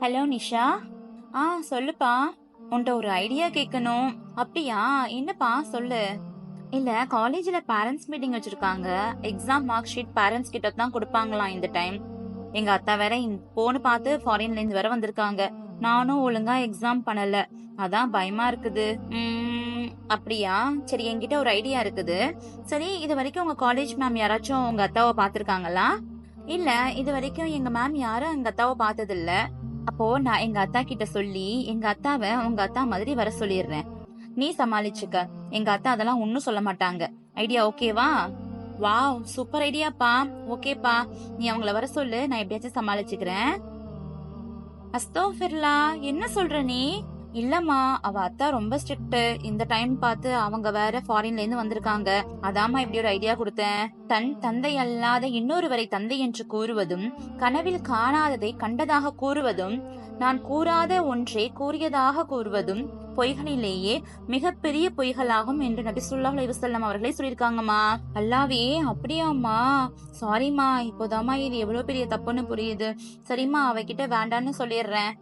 Hello Nisha. ஆ சொல்லுப்பா. உன்கிட்ட ஒரு ஐடியா கேட்கணும் அப்படியா? என்னப்பா? சொல்லு. இல்ல காலேஜ்ல பேரண்ட்ஸ் மீட்டிங் வச்சிருக்காங்க. எக்ஸாம் மார்க் ஷீட் பேரண்ட்ஸ் கிட்ட தான் கொடுப்பாங்களாம் இந்த டைம் எங்க அத்தா வேற போன்னு பார்த்து ஃபாரின்ல இருந்து வேற வந்திருக்காங்க. நானும் ஒழுங்கா எக்ஸாம் பண்ணல. அதான் பயமா இருக்குது. அப்படியா? சரி என்கிட்ட ஒரு ஐடியா இருக்குது. சரி இது வரைக்கும் உங்க காலேஜ் மேம் யாராச்சும் உங்க அத்தாவை பாத்திருக்காங்களா இல்ல இது வரைக்கும் எங்க மேம் யாரும் எங்க அத்தாவை பார்த்தது இல்ல அப்போ நான் எங்க அத்தா கிட்ட சொல்லி எங்க அத்தாவை உங்க அத்தா மாதிரி வர சொல்லிடுறேன். நீ சமாளிச்சுக்க. எங்க அத்தா அதெல்லாம் ஒன்னும் சொல்ல மாட்டாங்க. ஐடியா ஓகேவா வாவ் சூப்பர் ஐடியாப்பா ஓகேப்பா நீ அவங்கள வர சொல்லு நான் எப்படியாச்சும் சமாளிச்சுக்கிறேன். அஸ்தோஃபிர்லா என்ன சொல்ற நீ? இல்லம்மா அவ அத்தா ரொம்ப ஸ்ட்ரிக்ட் இந்த டைம் பார்த்து அவங்க வேற ஃபாரின்ல இருந்து வந்திருக்காங்க. அதாம்மா இப்படி ஒரு ஐடியா கொடுத்தேன். தன் தந்தை அல்லாத இன்னொருவரை தந்தை என்று கூறுவதும் கனவில் காணாததை கண்டதாக கூறுவதும் நான் கூறாத ஒன்றை கூறியதாக கூறுவதும் பொய்களிலேயே மிகப்பெரிய பொய்களாகும் என்று நபி சுல்லா அலிவசல்லம் அவர்களே சொல்லியிருக்காங்கம்மா. அல்லாவே அப்படியாம்மா? சாரிம்மா இப்போதாம்மா இது எவ்வளவு பெரிய தப்புன்னு புரியுது. சரிம்மா அவகிட்ட வேண்டான்னு சொல்லிடுறேன்.